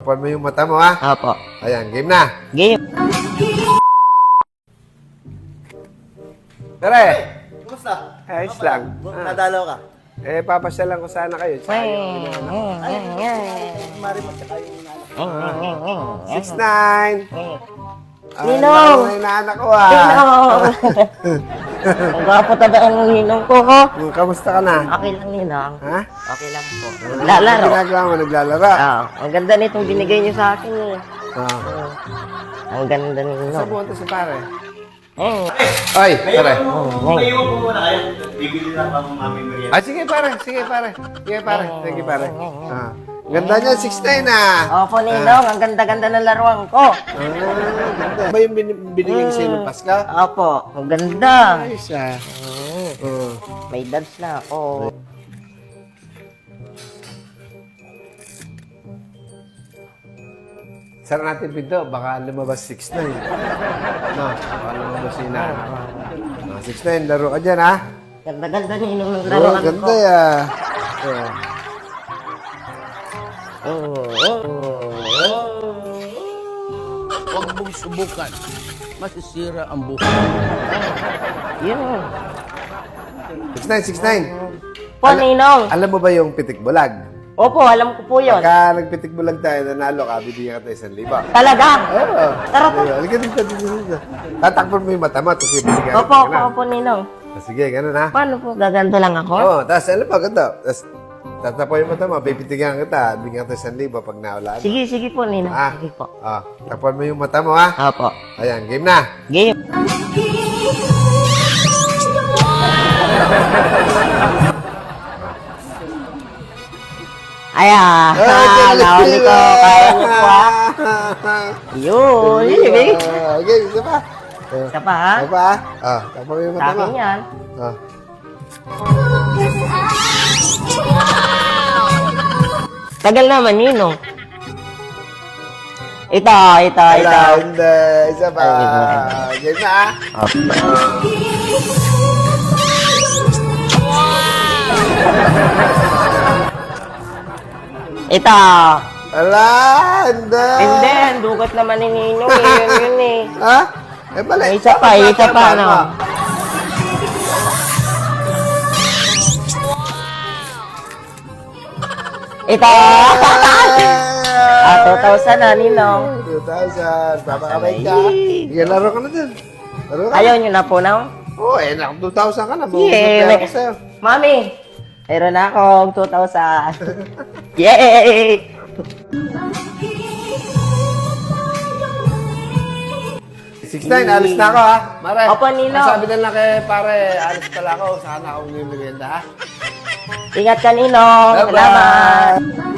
Tapan mo yung mata mo, ha? Opo. Ayan, game na. Game. Tara Kumusta? Ayos lang. Ah. Nadalaw ka? Eh, papasyalan ko sana kayo. Tsaka yung... Mari mo tsaka yung ano. 6'9". Ah, Ninong! ano ko, ah. Ninong! Ang gwapo taga ang ninong ko, ho. Hmm, Kamusta ka na? Okay lang, ninong. Ha? Okay lang po. Ano Lalaro. ginagawa mo? Naglalaro? Ah, ang ganda nitong binigay niyo sa akin, eh. Ah. Ang ganda Saan ninong. pumunta si pare? Eh, Ay, pare. May iwan po muna kayo. Bibili lang ako ng aming merienda. Ah, sige pare, sige pare. Sige pare, thank you pare. Ah. Ganda niya, 6'9 ah. Opo, ninong. Ang ganda-ganda ng laruan ko. Ah, ganda. Ba yung bin- binigay sa'yo ng Paska? Opo, ang ganda. Ayos ah. Mm, Oh. May dads na ako. Sara natin pinto, baka lumabas 6'9. No, baka lumabas yung inaanak. Ah, 6'9, laro ka dyan ha. Ganda-ganda ninong ng Oh, laruan ko. ganda ya. Oh. Oh, oh, oh. Huwag mong subukan. Masisira ang buhay. Yun. 6'9, 6'9. Po, ninong. Alam mo ba yung pitik bulag? Opo, alam ko po yun. Pagka nagpitik bulag tayo, nanalo ka, bibigyan ka tayo isang liba. Talaga? Oo. Tara po. Halika dito, dito, dito. Tatakpan mo yung mata mo, tapos bibigyan Opo, ka opo, opo, ninong. Ah, Sige, ganun ha. Paano po? Gaganda lang ako? Oo, oh, tapos alam mo, ganda. Tapos tatapo yung mata mo, pipitigan kita, bibigyan ka tayo isang liba pag naulaan. Sige, sige po, ninong. Ah, Sige po. ah, tapuan mo yung mata mo ha. Opo. Ayan, game na. Game. Ayan. Ah, nahuli ko. Kaya niyo po ah. Yun. Yun. Ah, Okay, isa pa. Ah, Isa pa ha? Isa pa ha. Ah, tapuan mo yung Sa mata mo. akin yan. Ah. Tagal naman, ninong. Ito, ito, ito. Wala, hindi. Isa pa. Ay, Game na ha. Ito. Wala, hindi. Hindi, ang dugat naman ni Ninong. eh. Yun, yun eh. Ha? Eh. May isa pa, isa pa, Tama, Ito. ah, 2,000 na, Ninong. 2,000. Papakamay ka. Sige, laro ka na dun. Laro ka. Ayaw nyo na po na? Oo, eh, nak 2,000 ka na. Yeah, na ako sa'yo. Mami, meron na akong 2,000. Yay! Six nine, alis na ako ha. Mare. Opo, Nino. Sabi na lang kay pare, alis pala ako. Sana ako may merienda ha. Ingat ka, Ninong. Salamat.